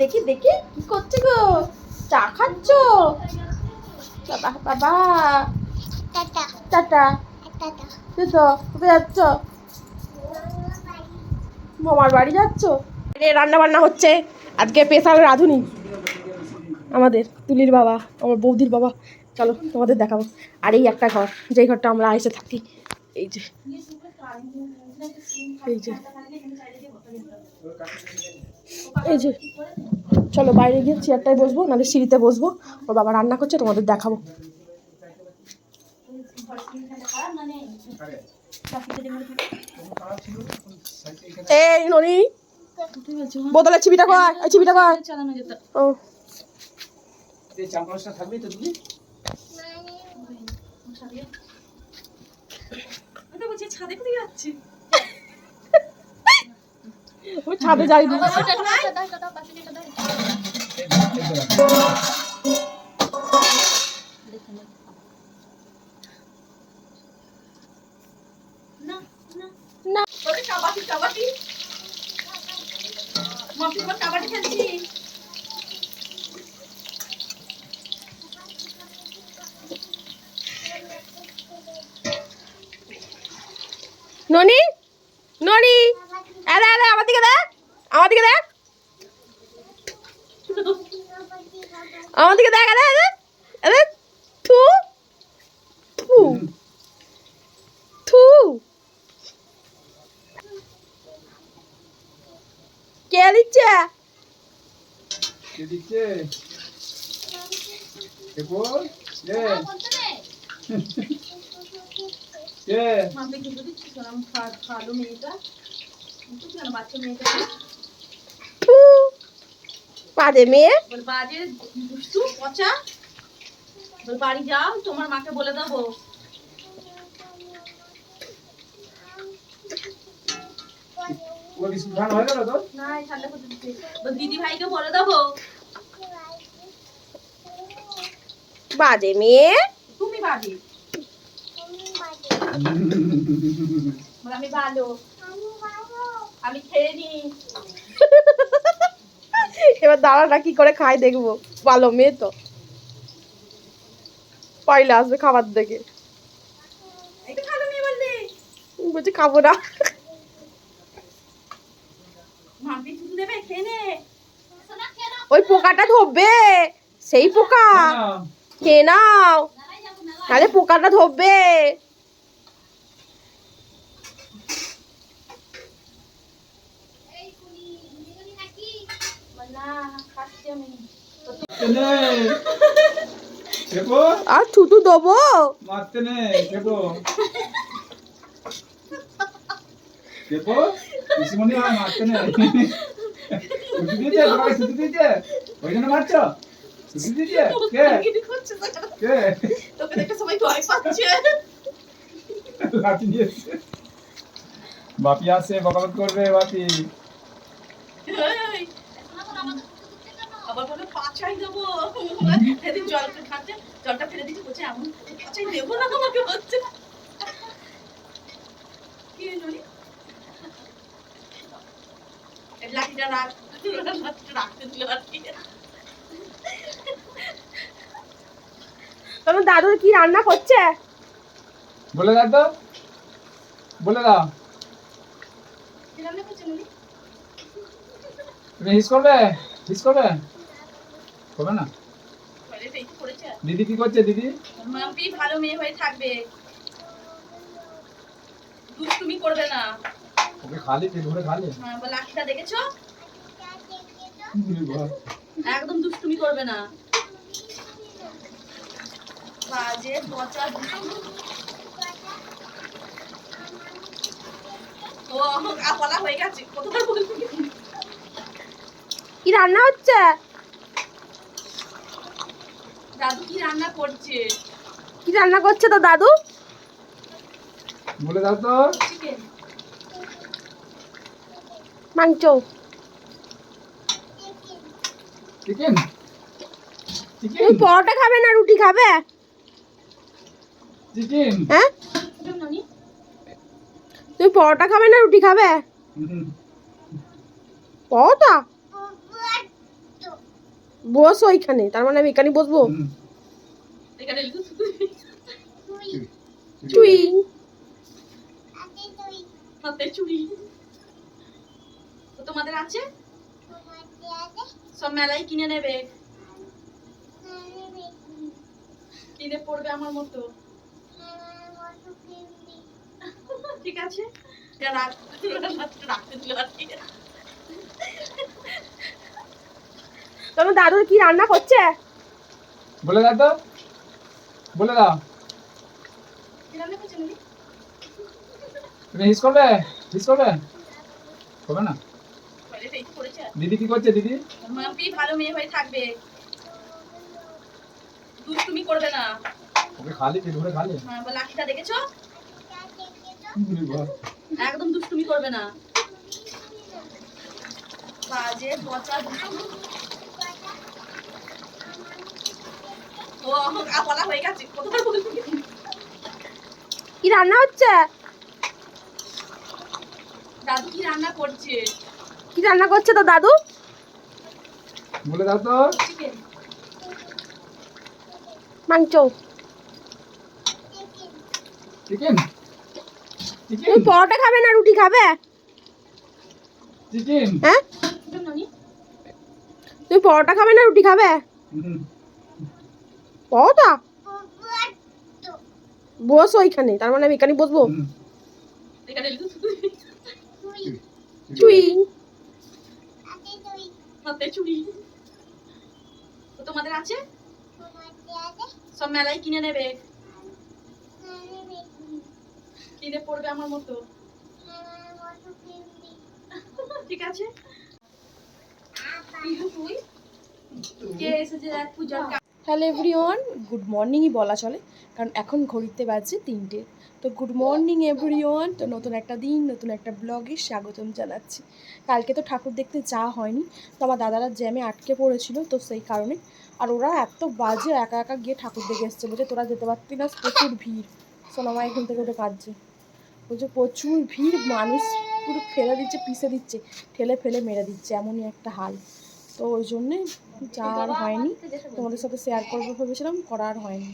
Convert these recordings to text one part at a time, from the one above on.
দেখি দেখি কি করছে গো? চা খাচ্ছ? বাবা বাবা টাটা। টাটা। তো কোথায় যাচ্ছ? মামার বাড়ি যাচ্ছ? রান্না বান্না হচ্ছে। আজকে স্পেশাল রাঁধুনি। আমাদের তুলির বাবা আমার বৌদির বাবা। চলো তোমাদের দেখাবো। আর এই একটা ঘর যেই ঘরটা আমরা এসে থাকি। এই যে। এই যে। এই যে, চলো বাইরে গিয়ে চেয়ারটায় বসবো, নাহলে সিঁড়িতে বসবো। ওর বাবা রান্না করছে, তোমাদের দেখাবো। এই ননি, বোতলের চিবিটা কয় এই চিবিটা কয় ও। থাকবে তো তুমি ওই ছাদে যাই না। না ননি ননি আরে আরে আমার দিকে দেখ আমার দিকে দেখ। আমার দিকে দেখ আরে আরে আরে থু থু থু। কে দিচ্ছে? কে দিচ্ছে? কে বল? কে? কে? থু বাজে মেয়ে? বল বাজে দুষ্টু পচা। বাড়ি যাও তোমার মাকে বলে দেবো। বল দিদি ভাইকে বলে দেবো। বাজে মেয়ে? তুমি বাজে। আমি ভালো। আমি খেয়ে নি। এবার দাঁড়াটা কি করে খায় দেখব? ভালো মেয়ে তো। পয়লা আসবে খাবার দেখে। একটু ভালো মেয়ে বললে বলছি খাব না। ওই পোকাটা ধরবে। সেই পোকা। খেয়ে নাও। তাহলে পোকাটা ধরবে বল না খাচ্ছি আমি মারতে নেই কে বল? আর থুতু দেবো। মারতে নেই কে বল? কে হয়, মারতে নেই ছুটি দিয়েছে তোমাকে ছুটি দিয়েছে। ওই জন্য মারছো? ছুটি দিয়েছে? কে? কে? তোকে দেখে সবাই ভয় পাচ্ছে লাঠি নিয়ে বাপি আসে বকাবক করবে বাপি এই, আবার বলে দেবো। সেদিন জল খাচ্ছে জলটা ফেলে দিচ্ছে বলছে এমন দেবো না তোমাকে বলছে। কি জনি লাঠিটা রাখ রাখতে দিল লাঠি তোমার দাদুর কি রান্না করছে? বলে দাও তো। বলে দাও। কি রান্না করছে তুমি হিস করবে? হিস করবে? করবে না? দিদি কি করছে দিদি? মাম্পি ভালো মেয়ে হয়ে থাকবে। দুষ্টুমি করবে না। ওকে খালি পেট ভরে খালি? হ্যাঁ, বলে লাঠিটা দেখেছ? একদম দুষ্টুমি করবে না। বাজে পচা ও আপলা হয়ে গেছে। কতবার বলবি কি রান্না হচ্ছে? দাদু কি রান্না করছে? কি রান্না করছে তো দাদু? বলে দাও তো। মাংস। চিকেন তুমি পরোটা খাবে না রুটি খাবে? চিকেন হ্যাঁ? নানি তুমি পরোটা খাবে না রুটি খাবে? পরোটা হুম। পরোটা ও খাবে না রুটি খাবে খাবে না রুটি খাবে পরোটা না পরোটা বস ওইখানে তার মানে আমি এখানে বসবো চুই। হাতে তোমাদের আছে? সব মেলায় কিনে নেবে? কিনে পড়বে আমার মতো। কিনবি। ঠিক আছে। রাখতে দিল আর কি তোমার দাদুর কি রান্না করছে? বলে দাও তো। বলে দাও। কি রান্না করছে নাকি তুমি হিস করবে? হিস করবে? করবে না? দিদি কি করছে দিদি? মাম্পি ভালো মেয়ে হয়ে থাকবে? দুষ্টুমি করবে না। ওকে খালি পেট ভরে খালি। হ্যাঁ বলে লাঠিটা দেখেছ? একদম দুষ্টুমি করবে না। বাজে পচা দুষ্টুমি ও আ, বলা হয়ে গেছে কতবার বলবি কি রান্না হচ্ছে? দাদু কি রান্না করছে? কি রান্না করছে তো দাদু? বলে দাও তো। মাংস। চিকেন তুমি চিকেন পরোটা খাবে না রুটি খাবে? চিকেন হ্যাঁ? নানি তুমি পরোটা খাবে না রুটি খাবে? বুবুয়ার বস ওইখানে তার মানে আমি এখানে বসবো চুই। তোমাদের আছে? সব মেলায় কিনে নেবে। কিনে পড়বে আমার মতো। ঠিক আছে। তুই? কে এসেছে? পূজার হ্যালো এভরিওয়ান গুড মর্নিংই বলা চলে, কারণ এখন ঘড়িতে বাজছে তিনটে। তো গুড মর্নিং এভরিওয়ান তো নতুন একটা দিন, নতুন একটা ব্লগে স্বাগতম জানাচ্ছি। কালকে তো ঠাকুর দেখতে যা হয়নি, তো আমার দাদারা জ্যামে আটকে পড়েছিল, তো সেই কারণে। আর ওরা এত বাজে, একা একা গিয়ে ঠাকুর দেখে এসছে, বলছে তোরা যেতে পারতি না, প্রচুর ভিড়। সোনামা এখান থেকে ওটা কাঁদছে। বলছে প্রচুর ভিড়, মানুষ পুরো ফেলে দিচ্ছে, পিষে দিচ্ছে, ঠেলে ফেলে মেরে দিচ্ছে, এমনই একটা হাল। তো ওই জন্যে যাওয়া আর হয়নি। তোমাদের সাথে শেয়ার করব ভেবেছিলাম, করা আর হয়নি।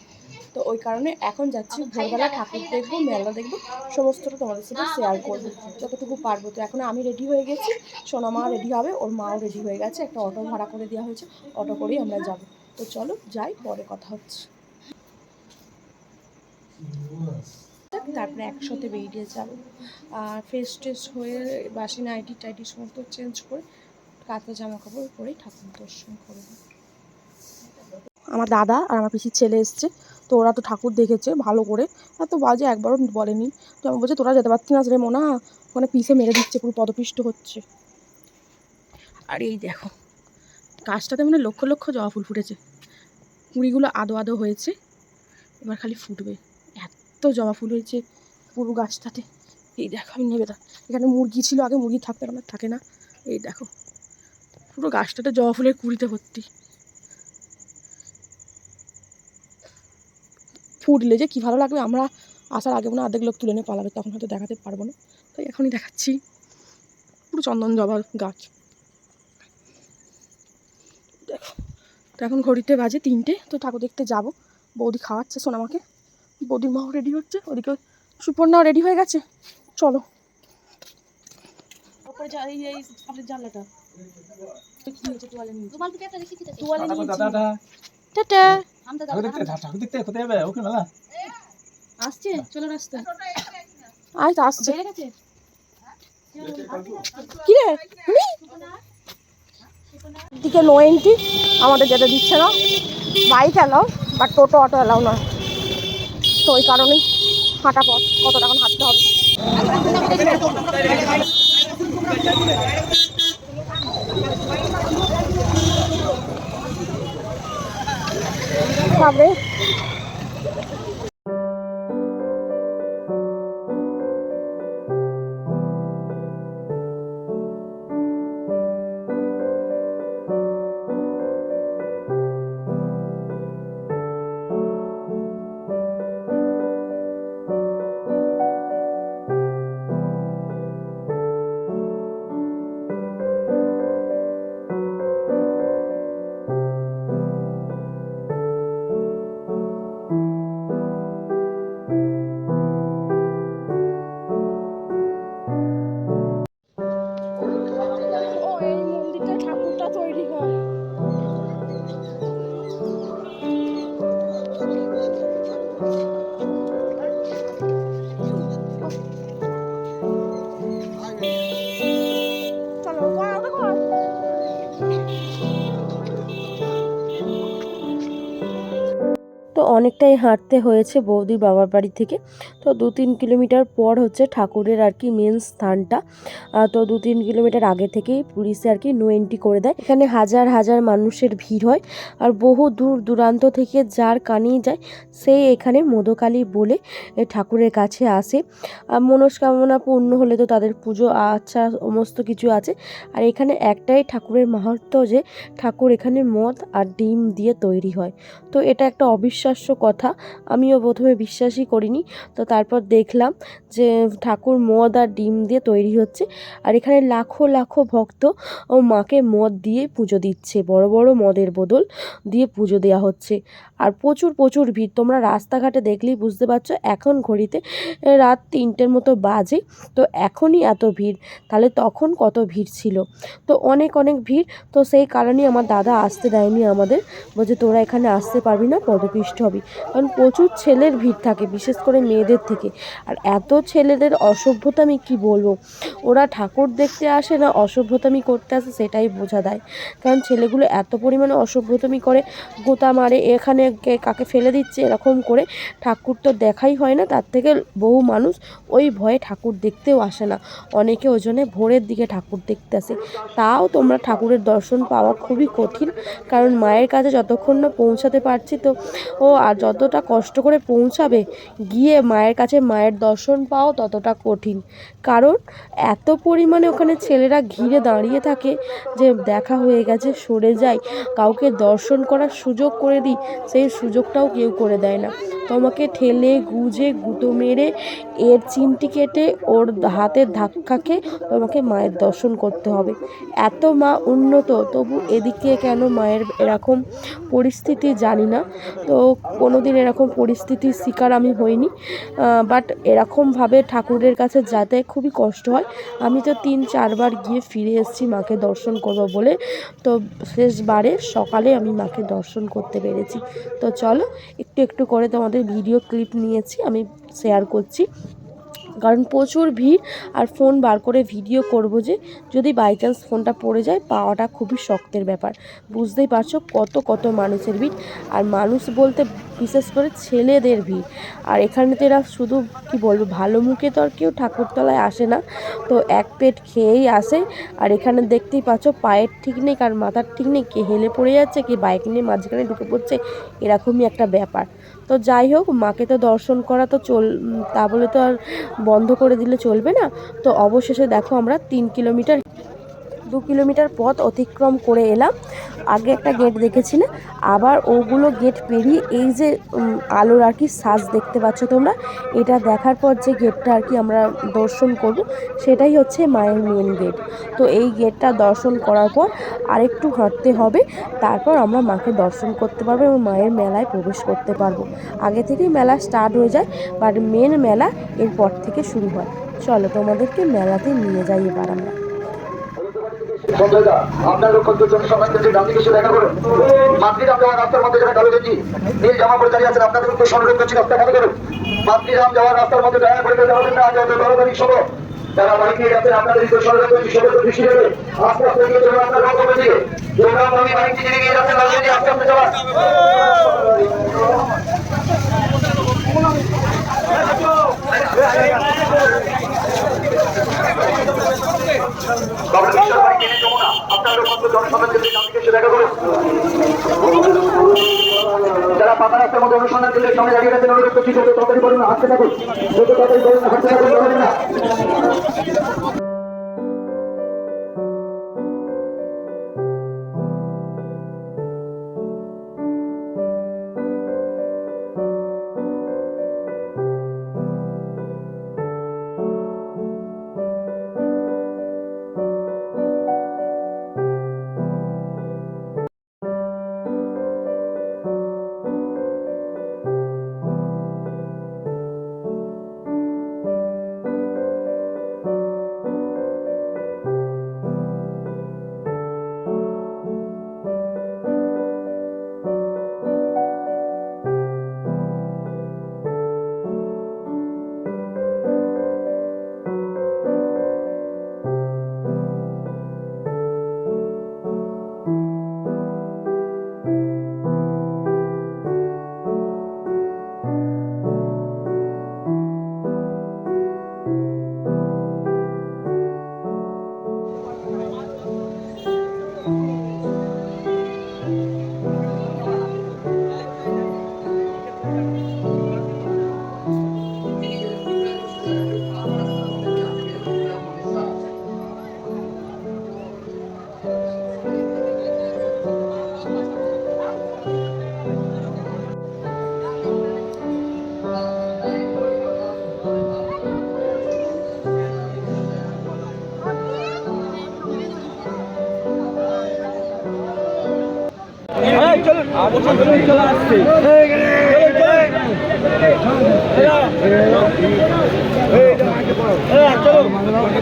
তো ওই কারণে এখন যাচ্ছি, ভোরবেলা ঠাকুর দেখব, মেলা দেখব, সমস্তটা তোমাদের সাথে শেয়ার করব। যতটুকু পারব। তো এখন আমি রেডি হয়ে গেছি, সোনা মা রেডি হবে, ওর মাও রেডি হয়ে গেছে, একটা অটো ভাড়া করে দেওয়া হয়েছে অটো করেই আমরা যাব। তো চলো, যাই, পরে কথা হচ্ছে। তারপরে একসাথে বেরিয়ে যাব। আর ফেস টেস্ট হয়ে, বাসি নাইটি টাইটি সমস্ত চেঞ্জ করে কাঁচা জামা কাপড় পরেই ঠাকুর দর্শন করব। আমার দাদা আর আমার পিসির ছেলে এসছে তো ওরা তো ঠাকুর দেখেছে ভালো করে। এত বাজে একবারও বলেনি। তো আমি বলছি তোরা যেতে পারছি না রে মোনা ওখানে পিসে মেরে দিচ্ছে পুরো পদপিষ্ট হচ্ছে। আর এই দেখো গাছটাতে মানে লক্ষ লক্ষ জবা ফুল ফুটেছে। কুড়িগুলো আদো আদো হয়েছে এবার খালি ফুটবে। এত জবা ফুল হয়েছে পুরো গাছটাতে। এই দেখো আমি নেবে এখানে মুরগি ছিল আগে মুরগি থাকতে এখন আর থাকে না। এই দেখো পুরো গাছটাতে জবা ফুলের কুড়িতে ভর্তি ফুটলে যে কী ভালো লাগবে আমরা আসার আগে মনে হয় অর্ধেক লোক তুলে নিয়ে পালাবে তখন হয়তো দেখাতে পারব না তাই এখনই দেখাচ্ছি পুরো চন্দন জবা গাছ দেখো তো এখন ঘড়িতে বাজে তিনটে তো ঠাকুর দেখতে যাব বৌদি খাওয়াচ্ছে সোনামাকে বৌদির মাও রেডি হচ্ছে ওদিকে সুপর্ণাও রেডি হয়ে গেছে চলো জানলাটা আসছে চলো রাস্তা আয় তো আসছে। বেড়ে গেছে? দিকে নো এন্ট্রি আমাদের যেতে দিচ্ছে না বাইক এলাও বা টোটো অটো এলাও না তো ওই কারণেই হাঁটা পথ কতটা এখন হাঁটতে হবে। Tá vendo? তারপরে অনেকটাই হাঁটতে হয়েছে বৌদির বাবার বাড়ি থেকে। তো দু তিন কিলোমিটার পর হচ্ছে ঠাকুরের আর কি মেন স্থানটা। তো দু তিন কিলোমিটার আগে থেকেই পুলিশে আর কি নো এন্ট্রি করে দেয়। এখানে হাজার হাজার মানুষের ভিড় হয় আর বহু দূর দূরান্ত থেকে যার কানেই যায় সেই এখানে মদকালী বলে ঠাকুরের কাছে আসে। মনস্কামনা পূর্ণ হলে তো তাদের পুজো আচ্ছা সমস্ত কিছু আছে। আর এখানে একটাই ঠাকুরের মাহাত্ম্য যে ঠাকুর এখানে মদ আর ডিম দিয়ে তৈরি হয়। তো এটা একটা অবিশ্বাস্য কথা। আমিও প্রথমে বিশ্বাসই করিনি। তো তারপর দেখলাম যে ঠাকুর মদ আর ডিম দিয়ে তৈরি হচ্ছে। আর এখানে লাখো লাখো ভক্ত ও মাকে মদ দিয়ে পুজো দিচ্ছে। বড় বড় মদের বদল দিয়ে পুজো দেওয়া হচ্ছে। আর প্রচুর প্রচুর ভিড়। তোমরা রাস্তাঘাটে দেখলেই বুঝতে পারছ, এখন ঘড়িতে রাত তিনটের মতো বাজে। তো এখনই এত ভিড়, তাহলে তখন কত ভিড় ছিল? তো অনেক অনেক ভিড়। তো সেই কারণেই আমার দাদা আসতে দেয়নি আমাদের। বলছে, তোরা এখানে আসতে পারবি না, পদপিষ্ট হবি। কারণ প্রচুর ছেলের ভিড় থাকে, বিশেষ করে মেয়েদের থেকে। আর এত ছেলেদের অসভ্যতা আমি কী বলব? ওরা ঠাকুর দেখতে আসে না অসভ্যতামি করতে আসে, সেটাই বোঝা দেয় কারণ ছেলেগুলো এত পরিমাণে অসভ্যতামি করে, গোতা মারে, এখানে কে, কাকে ফেলে দিচ্ছে এরকম করে ঠাকুর তো দেখাই হয় না, তার থেকে বহু মানুষ ওই ভয়ে ঠাকুর দেখতেও আসে না। অনেকে ওই জন্যে ভোরের দিকে ঠাকুর দেখতে আসে। তাও তোমরা ঠাকুরের দর্শন পাওয়া খুবই কঠিন, কারণ মায়ের কাছে যতক্ষণ না পৌঁছাতে পারছি তো, ও আর যতটা কষ্ট করে পৌঁছাবে, গিয়ে মায়ের কাছে মায়ের দর্শন পাও ততটা কঠিন। কারণ এত পরিমাণে ওখানে ছেলেরা ঘিরে দাঁড়িয়ে থাকে যে দেখা হয়ে গেছে, সরে যাই, কাউকে দর্শন করার সুযোগ করে দিই সেই সুযোগটাও কেউ করে দেয় না। তোমাকে ঠেলে, গুজে, গুঁতো মেরে, এর চিমটি কেটে, ওর হাতের ধাক্কা খেয়ে তোমাকে মায়ের দর্শন করতে হবে। এত মা উন্নত, তবু এদিকে কেন মায়ের এরকম পরিস্থিতি জানি না। তো কোনো দিন এরকম পরিস্থিতির শিকার আমি হইনি। বাট এরকমভাবে ঠাকুরের কাছে যাতে খুবই কষ্ট হয়, আমি তো তিন, চারবার গিয়ে ফিরে এসেছি মাকে দর্শন করব বলে। তো শেষবারে সকালে আমি মাকে দর্শন করতে পেরেছি। তো চলো, একটু একটু করে তোমাদের ভিডিও ক্লিপ নিয়েছি, আমি শেয়ার করছি। কারণ প্রচুর ভিড় আর ফোন বার করে ভিডিও করব যে, যদি বাই চান্স ফোনটা পড়ে যায়, পাওয়াটা খুবই শক্তের ব্যাপার। বুঝতেই পারছ কত কত মানুষের ভিড়। আর মানুষ বলতে বিশেষ করে ছেলেদের ভিড়। আর এখানে তো এরা শুধু, কি বলব, ভালো মুখে তো আর কেউ ঠাকুরতলায় আসে না। তো এক পেট খেয়েই আসে। আর এখানে দেখতেই পাচ্ছ, পায়ের ঠিক নেই, কার মাথার ঠিক নেই, কে হেলে পড়ে যাচ্ছে, কে বাইক নিয়ে মাঝখানে ঢুকে পড়ছে, এরকমই একটা ব্যাপার। তো যাই হোক, মাকে তো দর্শন করা তো চল, তা বলে তো আর বন্ধ করে দিলে চলবে না। তো অবশেষে দেখো আমরা তিন কিলোমিটার দু কিলোমিটার পথ অতিক্রম করে এলাম। আগে একটা গেট দেখেছিলে, আবার ওগুলো গেট পেরিয়ে এই যে আলোর আর কি সাজ দেখতে পাচ্ছ তোমরা, এটা দেখার পর যে গেটটা আর কি আমরা দর্শন করব, সেটাই হচ্ছে মায়ের মেন গেট তো এই গেটটা দর্শন করার পর আরেকটু হাঁটতে হবে, তারপর আমরা মাকে দর্শন করতে পারব এবং মায়ের মেলায় প্রবেশ করতে পারব। আগে থেকেই মেলা স্টার্ট হয়ে যায় বাট মেন মেলা এরপর থেকে শুরু হয়। চলো তোমাদেরকে মেলাতে নিয়ে যাই এবার আমরা। সঞ্জয়দা আপনার জনসভায় কেন্দ্রে ডান দিকে দেখা করুন মাতৃরাম যাওয়ার রাস্তার মধ্যে যেটা কালো গেঞ্জি নীল জামা পরে দাঁড়িয়ে আছেন, আপনাদের উদ্দেশ্য অনুরোধ করছি রাস্তা বন্ধ করুন। মাতৃরাম যাওয়ার রাস্তার মধ্যে আপনাদের উদ্দেশ্য অনুরোধ করছি, সবাই আপনার ডক্টর বিশ্বাস বাইক নিয়ে যমুনা আপনার লক্ষ্য জনসভায় কেন্দ্রে ডান দিকে এসে দেখা করুন। যারা পাতা রাস্তার মধ্যে অনুসন্ধান কেন্দ্রের সামনে দাঁড়িয়ে গেছেন অনুরোধ করছি যত তাড়াতাড়ি করুন। হাঁটতে থাকুন যত তাড়াতাড়ি করুন হাঁটতে থাকুন না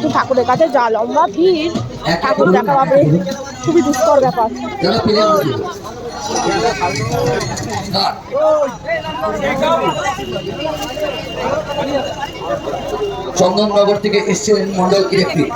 কিন্তু ঠাকুরের কাছে যা লম্বা ভিড়, ঠাকুর দেখা পাবে। খুবই দুষ্কর ব্যাপার। চন্দননগর থেকে এসছিলেন মন্ডল ইলেকট্রিক।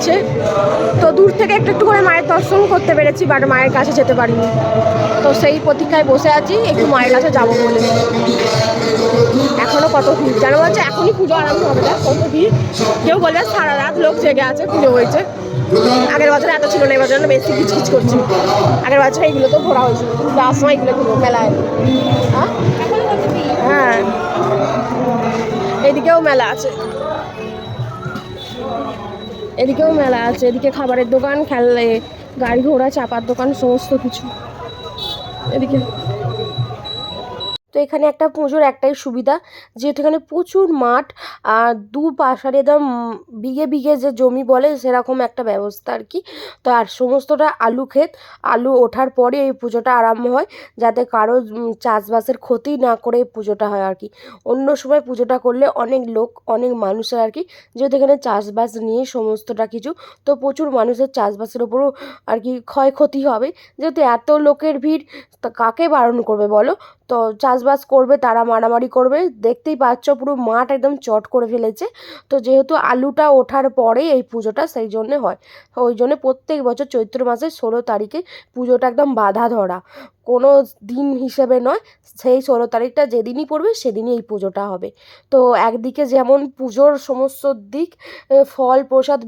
হচ্ছে। তো দূর থেকে একটু একটু করে মায়ের দর্শন করতে পেরেছি বাট মায়ের কাছে যেতে পারিনি। তো সেই প্রতীক্ষায় বসে আছি, একটু মায়ের কাছে যাব বলে। এখনও কত ভিড়? জানো বলছে এখনই পুজো আরম্ভ হবে না কত ভিড়। কেউ বলবে সারা রাত লোক জেগে আছে, পুজো হয়েছে। আগের বছর এত ছিল না, এবার জন্য বেশি কিচকিচ করছি। আগের বছর এইগুলো তো ঘোরা হয়েছিল যাওয়ার সময় এগুলো ঘুরো মেলায় হ্যাঁ হ্যাঁ। এদিকেও মেলা আছে। এদিকেও মেলা আছে এদিকে খাবারের দোকান খেললে গাড়ি ঘোড়া চাপার দোকান সমস্ত কিছু। এদিকে তো এখানে একটা পুজোর একটাই সুবিধা, যেহেতু এখানে প্রচুর মাঠ, আর দু পাশারে একদম বিঘে বিঘে যে জমি বলে সেরকম একটা ব্যবস্থা আর কি। তো আর সমস্তটা আলু ক্ষেত, আলু ওঠার পরে এই পুজোটা আরম্ভ হয়, যাতে কারও চাষবাসের ক্ষতি না করে এই পুজোটা হয় আর কি। অন্য সময় পুজোটা করলে অনেক লোক, অনেক মানুষের আর কি, যেহেতু এখানে চাষবাস নিয়ে সমস্তটা কিছু, তো প্রচুর মানুষের চাষবাসের ওপরও আর কি ক্ষয়ক্ষতি হবে। যেহেতু এত লোকের ভিড় কাকে বারণ করবে বলো? তো চাষবাস করবে, তারা মারামারি করবে। দেখতেই পাচ্ছ পুরো মাঠ একদম চট করে ফেলেছে। তো যেহেতু আলুটা ওঠার পরে এই পুজোটা সেই জন্যে হয়। ওই জন্য প্রত্যেক বছর চৈত্র মাসের ষোলো তারিখে পুজোটা একদম বাধা ধরা। কোনো দিন হিসেবে নয়, সেই ষোলো তারিখটা যেদিনই পড়বে সেদিনই এই পুজোটা হবে। তো একদিকে যেমন পুজোর সমস্ত দিক ফল প্রসাদ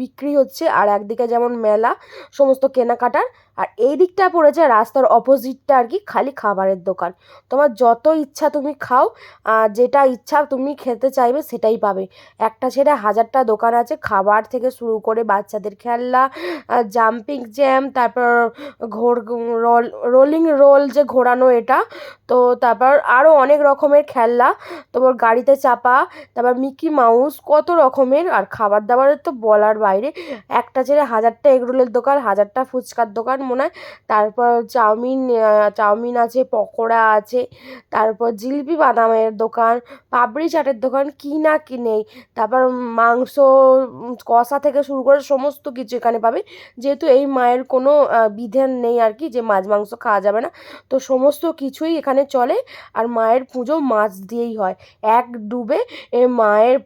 বিক্রি হচ্ছে, আর একদিকে যেমন মেলা, সমস্ত কেনাকাটার আর এই দিকটা পড়েছে রাস্তার অপোজিটটা আর কি খালি খাবারের দোকান। তোমার যত ইচ্ছা তুমি খাও যেটা ইচ্ছা তুমি খেতে চাইবে সেটাই পাবে। একটা ছেড়ে হাজারটা দোকান আছে, খাবার থেকে শুরু করে বাচ্চাদের খেলনা জাম্পিং জ্যাম তারপর ঘোর, রোল রোলিং রোল যে ঘোরানো এটা, তো তারপর আরও অনেক রকমের খেলনা, তোমার গাড়িতে চাপা, তারপর মিকি মাউস, কত রকমের, আর খাবার দাবারের তো বলার বাইরে। একটা ছেড়ে হাজারটা এগরোলের দোকান, হাজারটা ফুচকার দোকান মনে হয়। তারপর চাউমিন চাউমিন আছে, পকোড়া আছে, তারপর জিলিপি বাদামের দোকান পাপড়ি চাটের দোকান, কি না কি নেই। তারপর মাংস কষা থেকে শুরু করে সমস্ত কিছু এখানে পাবে। যেহেতু এই মায়ের কোনো বিধান নেই আর কি যে মাছ মাংস খাওয়া যাবে না। তো সমস্ত কিছুই এখানে চলে আর মায়ের পুজো মাছ দিয়েই হয়। এক ডুবে মায়ের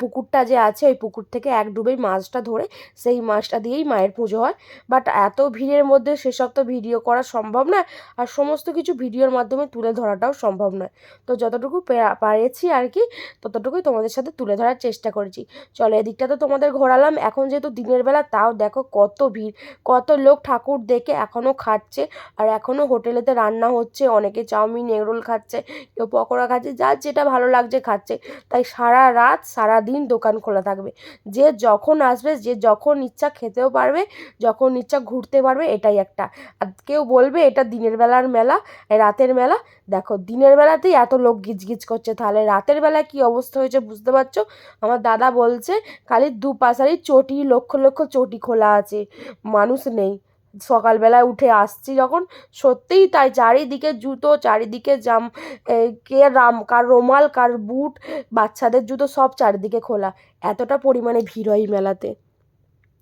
পুকুরটা যে আছে, ওই পুকুর থেকে এক ডুবেই মাছটা ধরে সেই মাছটা দিয়েই মায়ের পুজো হয়। বাট এত ভিড়ের মধ্যে সেসব তো ভিডিও করা সম্ভব নয় আর সমস্ত কিছু ভিডিওর মাধ্যমে তুলে ধরাটাও সম্ভব নয়। তো যতটুকু পারেছি আর কি, ততটুকুই তোমাদের সাথে তুলে ধরার চেষ্টা করেছি। চলো এদিকটা তো তোমাদের ঘোরালাম। এখন যেহেতু দিনের বেলা, তাও দেখো কত ভিড়, কত লোক ঠাকুর দেখে এখনও খাচ্ছে আর এখনও হোটেলেতে রান্না হচ্ছে। অনেকে চাউমিন, এগরোল খাচ্ছে, কেউ পকোড়া খাচ্ছে যার যেটা ভালো লাগছে খাচ্ছে। তাই সারা রাত, সারা দিন দোকান খোলা থাকবে। যে যখন আসবে, যে যখন ইচ্ছা খেতেও পারবে, যখন ইচ্ছা ঘুরতে পারবে এটাই একটা। আর কেউ বলবে এটা দিনের বেলার মেলা, রাতের মেলা। দেখো, দিনের বেলাতেই এত লোক গিজগিজ করছে। তাহলে রাতের বেলা কি অবস্থা হয়েছে বুঝতে পারছ? আমার দাদা বলছে, খালি দু পাশারি চটি, লক্ষ লক্ষ চটি খোলা আছে। মানুষ নেই। সকালবেলায় উঠে আসছি যখন। সত্যিই তাই, চারিদিকে জুতো, চারিদিকে জাম কে রাম, কার রোমাল, কার বুট, বাচ্চাদের জুতো সব চারিদিকে খোলা। এতটা পরিমাণে ভিড় হয় মেলাতে।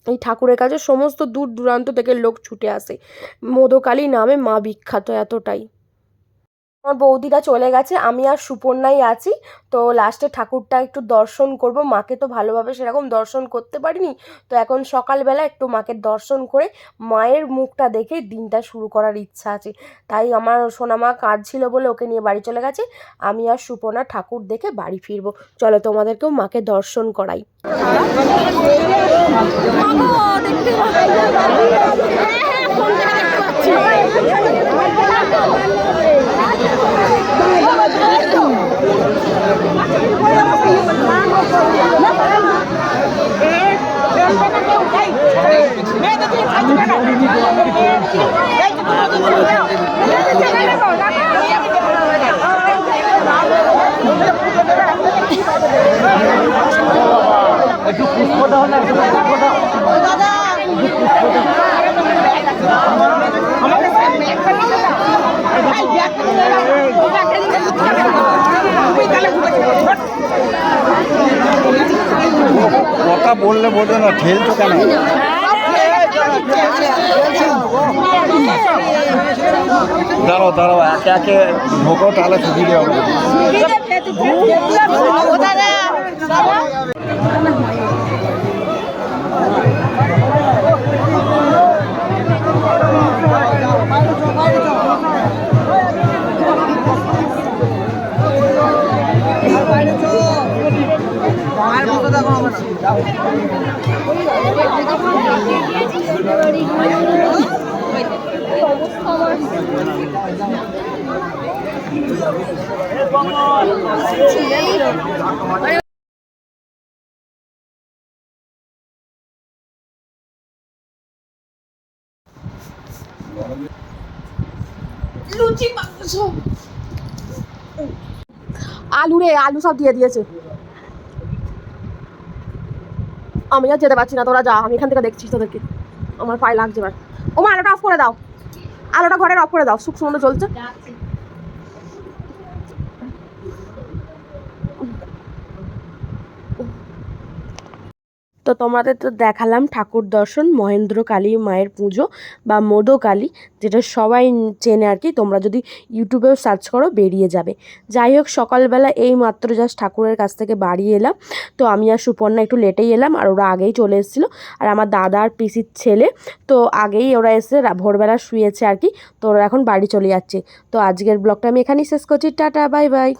এই ঠাকুরের কাছে সমস্ত দূর দূরান্ত থেকে লোক ছুটে আসে। মধুকালী নামে মা বিখ্যাত এতটাই। আমার বৌদিরা চলে গেছে, আমি আর সুপর্ণাই আছি। তো লাস্টে ঠাকুরটা একটু দর্শন করব। মাকে তো ভালোভাবে সেরকম দর্শন করতে পারিনি। তো এখন সকালবেলা একটু মাকে দর্শন করে মায়ের মুখটা দেখে দিনটা শুরু করার ইচ্ছা আছে। তাই আমার সোনামা কাজ ছিল বলে ওকে নিয়ে বাড়ি চলে গেছে। আমি আর সুপর্ণা ঠাকুর দেখে বাড়ি ফিরবো। চলো তোমাদেরকেও মাকে দর্শন করাই। কথা বললে বোঝো না ঠেলছো কেন? দাঁড়াও দাঁড়াও একে একে ঢোকো তাহলে সুবিধে হবে। আলু রে আলু সব দিয়ে দিয়েছে। আমি আর যেতে পারছি না, তোরা যা, আমি এখান থেকে দেখছি তোদেরকে। আমার পায়ে লাগছে এবার। ও মা আলোটা অফ করে দাও। আলোটা ঘরের অফ করে দাও, সুখ সুন্দর চলছে তো তোমাদের তো দেখালাম ঠাকুর দর্শন, মহেন্দ্র কালী, মায়ের পুজো বা মোদকালী যেটা সবাই চেনে আর কি। তোমরা যদি ইউটিউবেও সার্চ করো, বেরিয়ে যাবে। যাই হোক, সকালবেলা এই মাত্র জাস্ট ঠাকুরের কাছ থেকে বাড়ি এলাম। তো আমি আর সুপর্ণা একটু লেটেই এলাম আর ওরা আগেই চলে এসেছিল। আর আমার দাদা আর পিসির ছেলে, তো আগেই ওরা এসে ভোরবেলা শুয়েছে আর কি। তো ওরা এখন বাড়ি চলে যাচ্ছে। তো আজকের ব্লগটা আমি এখানেই শেষ করছি। টাটা, বাই বাই।